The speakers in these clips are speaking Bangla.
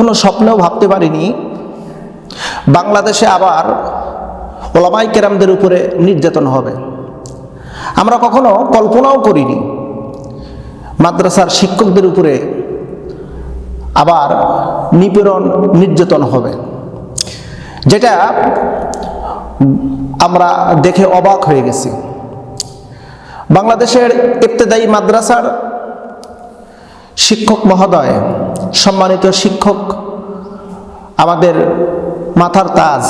কখনো স্বপ্নেও ভাবতে পারিনি। বাংলাদেশে আবার ওলামাই কেরামদের উপরে নির্যাতন হবে। আমরা কখনো কল্পনাও করিনি। মাদ্রাসার শিক্ষকদের উপরে আবার নিপীড়ন, নির্যাতন হবে। যেটা আমরা দেখে অবাক হয়ে গেছি। বাংলাদেশের ইবতেদায়ী মাদ্রাসার শিক্ষক মহোদয় সম্মানিত শিক্ষক, আমাদের মাথার তাজ,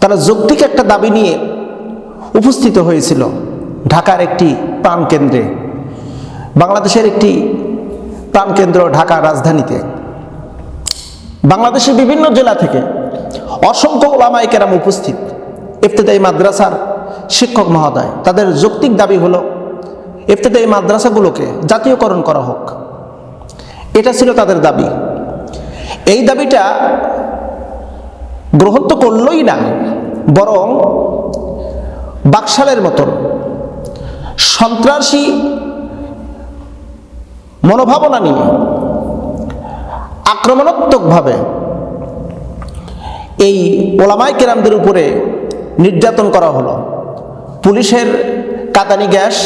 তারা যৌক্তিক একটা দাবি নিয়ে উপস্থিত হয়েছিল ঢাকার একটি প্রাণকেন্দ্রে বাংলাদেশের একটি প্রাণকেন্দ্র ঢাকা রাজধানীতে। বাংলাদেশের বিভিন্ন জেলা থেকে অসংখ্য ওলামাই কেরাম উপস্থিত, ইফতেদায়ী মাদ্রাসার শিক্ষক মহোদয়। তাদের যৌক্তিক দাবি হলো, ইফতেদায়ী মাদ্রাসাগুলোকে জাতীয়করণ করা হোক। এটা ছিল তাদের দাবি। এই দাবিটা গ্রহণ তো করলই না, বরং বাকশালের মতন। সন্ত্রাসী মনোভাবনা নিয়ে, আক্রমণাত্মকভাবে এই ওলামাই কেরামদের উপরে নির্যাতন করা হলো। পুলিশের কাতানি গ্যাস,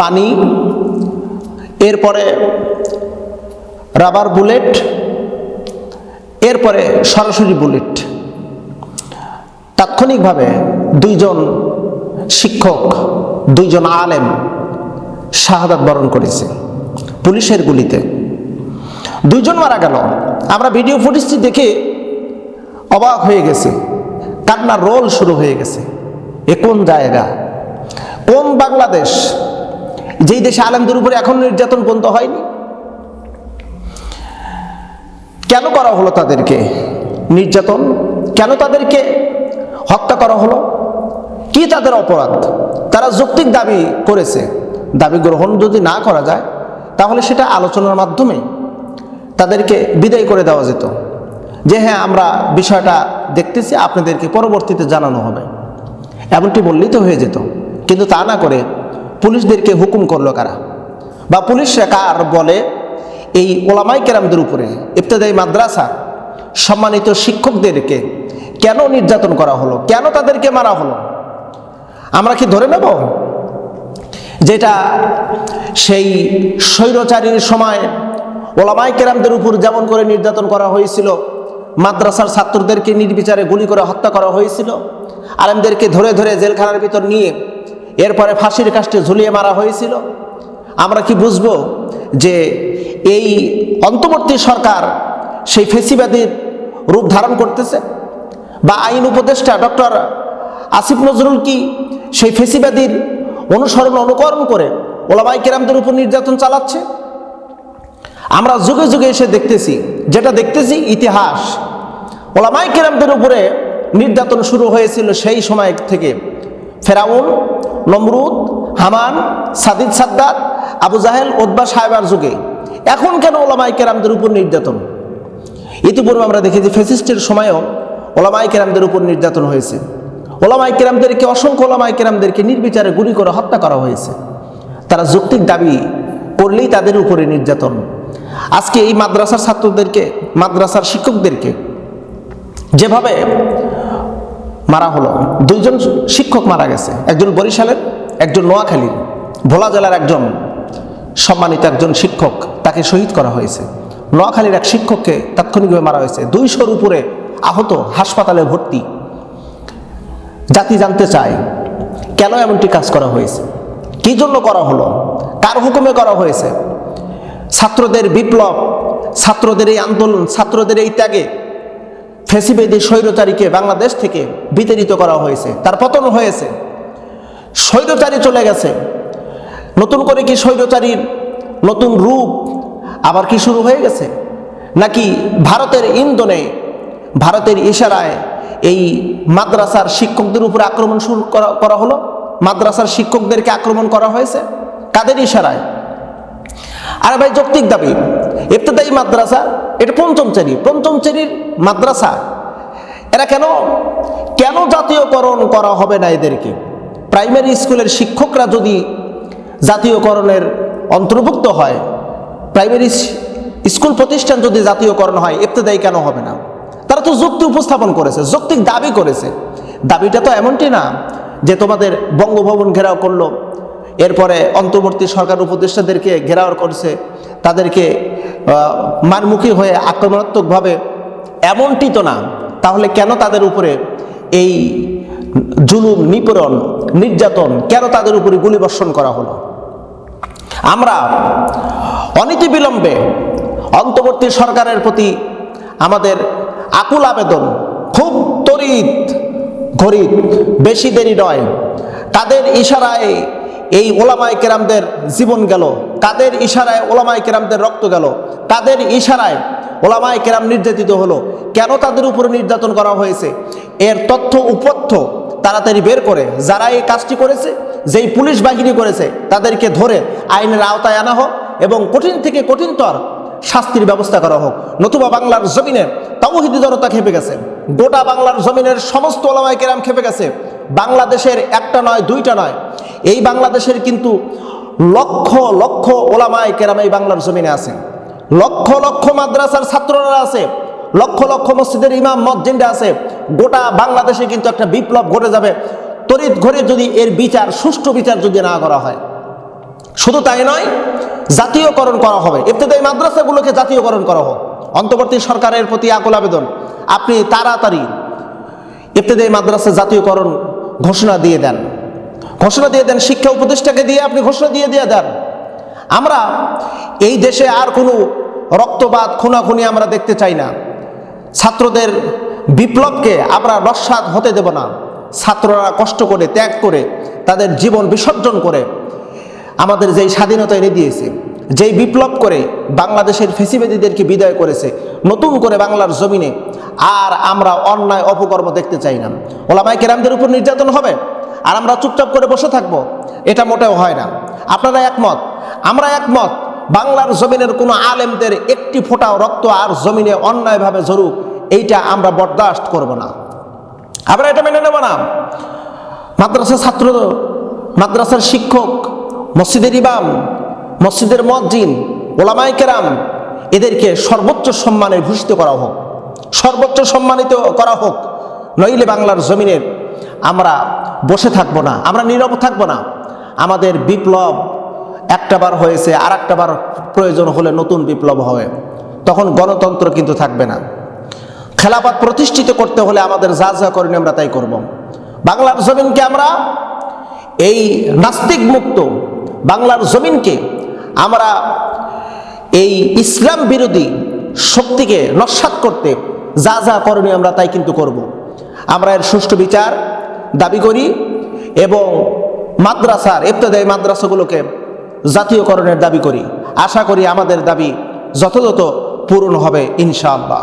পানি, এরপরে রাবার বুলেট, এরপরে সরাসরি বুলেট। তাৎক্ষণিকভাবে দুইজন শিক্ষক, দুইজন আলেম শাহাদাত বরণ করেছে পুলিশের গুলিতে। দুইজন মারা গেল। আমরা ভিডিও ফুটেজটি দেখে অবাক হয়ে গেছে। কান্নার রোল শুরু হয়ে গেছে। এ কোন জায়গা? কোন বাংলাদেশ? যেই দেশে আলেমদের উপরে এখন নির্যাতন পর্যন্ত হয়নি? কেন করা হলো তাদেরকে? নির্যাতন? কেন তাদেরকে হত্যা করা হলো? কি তাদের অপরাধ? তারা যৌক্তিক দাবি করেছে। দাবি গ্রহণ যদি না করা যায়, তাহলে সেটা আলোচনার মাধ্যমে তাদেরকে বিদায় করে দেওয়া যেত। যে হ্যাঁ আমরা বিষয়টা দেখতেছি, আপনাদেরকে পরবর্তীতে জানানো হবে। এমনটি বললেই হয়ে যেত। কিন্তু তা না করে পুলিশদেরকে হুকুম করল কারা? বা পুলিশরা কার বলে এই ওলামাই কেরামদের উপরে ইফতেদায়ী মাদ্রাসা, সম্মানিত শিক্ষকদেরকে কেন নির্যাতন করা হলো? কেন তাদেরকে মারা হলো? আমরা কি ধরে নেব? যেটা সেই স্বৈরচারীর সময় ওলামাই কেরামদের উপর যেমন করে নির্যাতন করা হয়েছিল, মাদ্রাসার ছাত্রদেরকে নির্বিচারে গুলি করে হত্যা করা হয়েছিল, আলেমদেরকে ধরে ধরে জেলখানার ভিতর নিয়ে এরপরে ফাঁসির কাষ্টে ঝুলিয়ে মারা হয়েছিল। আমরা কি বুঝব যে এই অন্তর্বর্তী সরকার সেই ফেসিবাদীর রূপ ধারণ করতেছে বা আইন উপদেষ্টা ডক্টর আসিফ নজরুল কি সেই ফেসিবাদীর অনুসরণ অনুকরণ করে ওলামাই কেরামদের উপর নির্যাতন চালাচ্ছে? আমরা যুগে যুগে এসে দেখতেছি, যেটা দেখতেছি ইতিহাস। ওলামাই কেরামদের উপরে নির্যাতন শুরু হয়েছিল সেই সময় থেকে। ফেরাউন, নমরুদ, হামান, সাদিদ সাদ্দাত আবু জাহেল ওদবা সাহেবার যুগে। এখন কেন ওলামাই কেরামদের উপর নির্যাতন? ইতিপূর্বে আমরা দেখেছি ফেসিস্টের সময়ও ওলামাই কেরামদের উপর নির্যাতন হয়েছে। ওলামাই কেরামদেরকে, অসংখ্য ওলামাই কেরামদেরকে নির্বিচারে গুলি করে হত্যা করা হয়েছে। তারা যৌক্তিক দাবি করলেই তাদের উপরে নির্যাতন। আজকে এই মাদ্রাসার ছাত্রদেরকে, মাদ্রাসার শিক্ষকদেরকে যেভাবে মারা হলো, দুইজন শিক্ষক মারা গেছে। একজন বরিশালের, একজন নোয়াখালীর, ভোলা জেলার একজন সম্মানিত একজন শিক্ষক তাকে শহীদ করা হয়েছে। নোয়াখালীর এক শিক্ষককে তাৎক্ষণিকভাবে মারা হয়েছে। দুইশোর উপরে আহত হাসপাতালে ভর্তি। জাতি জানতে চায়, কেন এমনটি কাজ করা হয়েছে? কি জন্য করা হলো? কার হুকুমে করা হয়েছে? ছাত্রদের বিপ্লব, ছাত্রদের এই আন্দোলন, ছাত্রদের এই ত্যাগে ফেসিবেদি স্বৈরচারীকে বাংলাদেশ থেকে বিতাড়িত করা হয়েছে। তার পতন হয়েছে। স্বৈরচারী চলে গেছে। নতুন করে কি স্বৈরচারীর নতুন রূপ আবার কি শুরু হয়ে গেছে? নাকি ভারতের ইন্ধনে, ভারতের ইশারায় এই মাদ্রাসার শিক্ষকদের উপরে আক্রমণ শুরু করা করা হলো? মাদ্রাসার শিক্ষকদেরকে আক্রমণ করা হয়েছে? কাদের ইশারায়? আরে ভাই, যৌক্তিক দাবি। ইফতেদায়ী মাদ্রাসা, এটা পঞ্চম শ্রেণি। পঞ্চম শ্রেণির মাদ্রাসা, এরা কেন কেন জাতীয়করণ করা হবে না এদেরকে? প্রাইমারি স্কুলের শিক্ষকরা যদি জাতীয়করণের অন্তর্ভুক্ত হয়। প্রাইমারি স্কুল প্রতিষ্ঠান যদি জাতীয়করণ হয়, ইবতদায়ী কেন হবে না? তারা তো যুক্তি উপস্থাপন করেছে, যৌক্তিক দাবি করেছে। দাবিটা তো এমনটি না যে তোমাদের বঙ্গভবন ঘেরাও করল, এরপরে অন্তর্বর্তী সরকার উপদেষ্টাদেরকে ঘেরাও করছে, তাদেরকে মানমুখী হয়ে আক্রমণাত্মকভাবে। এমনটি তো না। তাহলে কেন তাদের উপরে এই জুলুম, নিপীড়ন, নির্যাতন, কেন তাদের উপরে গুলিবর্ষণ করা হলো? আমরা অনীতি বিলম্বে অন্তর্বর্তী সরকারের প্রতি আমাদের আকুল আবেদন, খুব তড়িৎ ঘড়িৎ, বেশি দেরি নয়। তাদের ইশারায় এই ওলামায় কেরামদের জীবন গেল, তাদের ইশারায় ওলামায় কেরামদের রক্ত গেল, তাদের ইশারায় ওলামায় কেরাম নির্যাতিত হলো। কেন তাদের উপরে নির্যাতন করা হয়েছে? এর তথ্য উপথ্য তাড়াতাড়ি বের করে, যারা এই কাজটি করেছে যেই পুলিশ বাহিনী করেছে, তাদেরকে ধরে আইনের আওতায় আনা হোক এবং কঠিন থেকে কঠিনতর শাস্তির ব্যবস্থা করা হোক। নতুবা বাংলার জমিনের তাওহিদি জনতা খেপে গেছে। গোটা বাংলার জমিনের সমস্ত ওলামায় কেরাম খেপে গেছে। বাংলাদেশের একটা নয়, দুইটা নয়। এই বাংলাদেশের কিন্তু লক্ষ লক্ষ ওলামায় কেরাম এই বাংলার জমিনে আছেন লক্ষ লক্ষ মাদ্রাসার ছাত্ররা আছে। লক্ষ লক্ষ মসজিদের ইমাম, মসজিদে আছে। গোটা বাংলাদেশে কিন্তু একটা বিপ্লব ঘটে যাবে। তড়িৎ ঘরে যদি এর বিচার, সুষ্ঠু বিচার যদি না করা হয়। শুধু তাই নয়, জাতীয়করণ করা হবে। ইবতদায়ী মাদ্রাসাগুলোকে জাতীয়করণ করা হোক। অন্তর্বর্তী সরকারের প্রতি আকুল আবেদন। আপনি তাড়াতাড়ি ইবতদায়ী মাদ্রাসা জাতীয়করণ ঘোষণা দিয়ে দেন। ঘোষণা দিয়ে দেন, শিক্ষা উপদেষ্টাকে দিয়ে আপনি ঘোষণা দিয়ে দিয়ে দেন। আমরা এই দেশে আর কোনো রক্তপাত, খুনাখুনি আমরা দেখতে চাই না। ছাত্রদের বিপ্লবকে আমরা নস্বাদ হতে দেব না। ছাত্ররা কষ্ট করে, ত্যাগ করে, তাদের জীবন বিসর্জন করে, আমাদের যেই স্বাধীনতা এনে দিয়েছে, যেই বিপ্লব করে বাংলাদেশের ফেসিবেদীদেরকে বিদায় করেছে, নতুন করে বাংলার জমিনে, আর আমরা অন্যায় অপকর্ম দেখতে চাই না। ওলামাই কেরামদের উপর নির্যাতন হবে, আর আমরা চুপচাপ করে বসে থাকব, এটা মোটেও হয় না। আপনারা একমত? আমরা একমত? বাংলার জমিনের কোনো আলেমদের একটি ফোঁটাও রক্ত আর জমিনে অন্যায়ভাবে ঝরুক, এইটা আমরা বরদাস্ত করব না। আমরা এটা মেনে নেব না। মাদ্রাসার ছাত্র, মাদ্রাসার শিক্ষক, মসজিদের ইমাম, মসজিদের মসজিদ ওলামাই কেরাম, এদেরকে সর্বোচ্চ সম্মানে ভূষিত করা হোক। সর্বোচ্চ সম্মানিত করা হোক। নইলে বাংলার জমিনের আমরা বসে থাকব না, আমরা নীরব থাকব না। আমাদের বিপ্লব একটা বার হয়েছে আর একটা বার প্রয়োজন হলে নতুন বিপ্লব হবে। তখন গণতন্ত্র কিন্তু থাকবে না। খেলাফত প্রতিষ্ঠিত করতে হলে আমাদের যা যা করেনি আমরা তাই করব। বাংলার জমিনকে আমরা এই নাস্তিক মুক্ত বাংলার জমিনকে আমরা এই ইসলাম বিরোধী শক্তিকে নস্বাত করতে যা যা করণীয় আমরা তাই কিন্তু করব। আমরা এর সুষ্ঠু বিচার দাবি করি এবং মাদ্রাসার, ইবতদায়ী মাদ্রাসাগুলোকে জাতীয়করণের দাবি করি। আশা করি আমাদের দাবি যথাযথ পূরণ হবে ইনশাআল্লাহ।